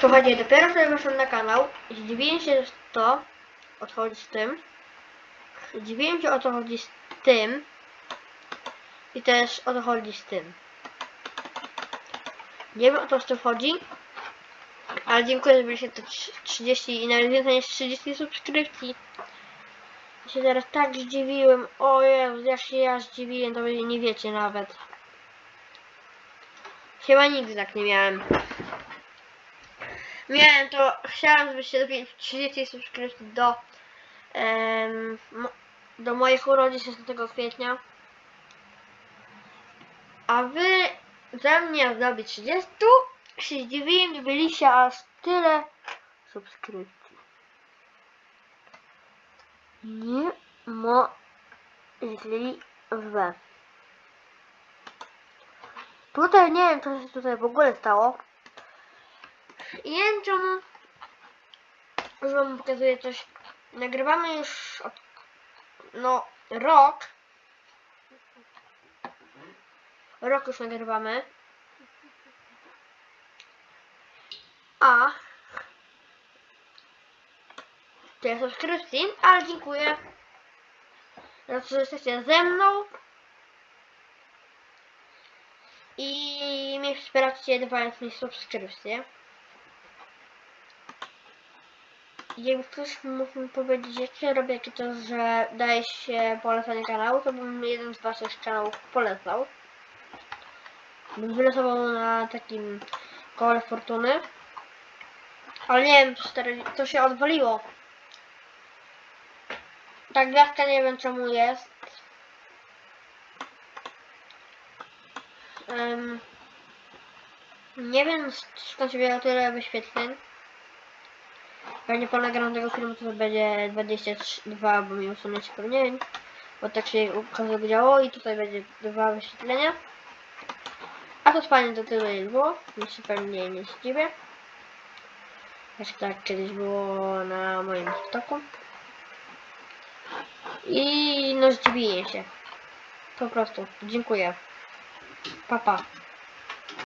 Słuchajcie, dopiero sobie weszłam na kanał zdziwiłem się, że to odchodzi z tym. Zdziwiłem się o co chodzi z tym. I też o co chodzi z tym. Nie wiem o co z tym chodzi. Ale dziękuję, że byliście to trz- 30 i nawet więcej niż 30 subskrypcji. Ja się teraz tak zdziwiłem. O Jezu, jak się ja zdziwiłem, to wy nie wiecie nawet. Chyba nigdy tak nie miałem. Miałem to, chciałem, żebyście dobili 30 subskrypcji do em, do moich urodzin 16 kwietnia. A wy ze mnie zdobi 30 się zdziwiłem, że byliście aż tyle subskrypcji. Nie możliwe. Tutaj nie wiem, co się tutaj w ogóle stało. I nie wiem czemu, że wam pokazuję coś. Nagrywamy już od, no, rok. Rok już nagrywamy. A tyle subskrypcji, ale dziękuję za to, że jesteście ze mną. I mnie wspieracie dawając mi subskrypcję. Jakby ktoś mógł mi powiedzieć, jak się robi jakie to, że daje się polecanie kanału, to bym jeden z waszych kanałów polecał. Bym wylosował na takim kole fortuny. Ale nie wiem, to się odwaliło. Ta gwiazdka nie wiem czemu jest. Em, nie wiem skąd się wzięło tyle wyświetleń. Pewnie po nagraniu tego filmu to będzie 22, bo mi usunąć wspomnień. Bo tak się okazało działo i tutaj będzie dwa wyświetlenia. A to spanie do tyłu nie było, więc się pewnie nie zdziwię. Jeszcze tak kiedyś było na moim TikToku. I no zdziwiłem się. Po prostu. Dziękuję. Pa, pa.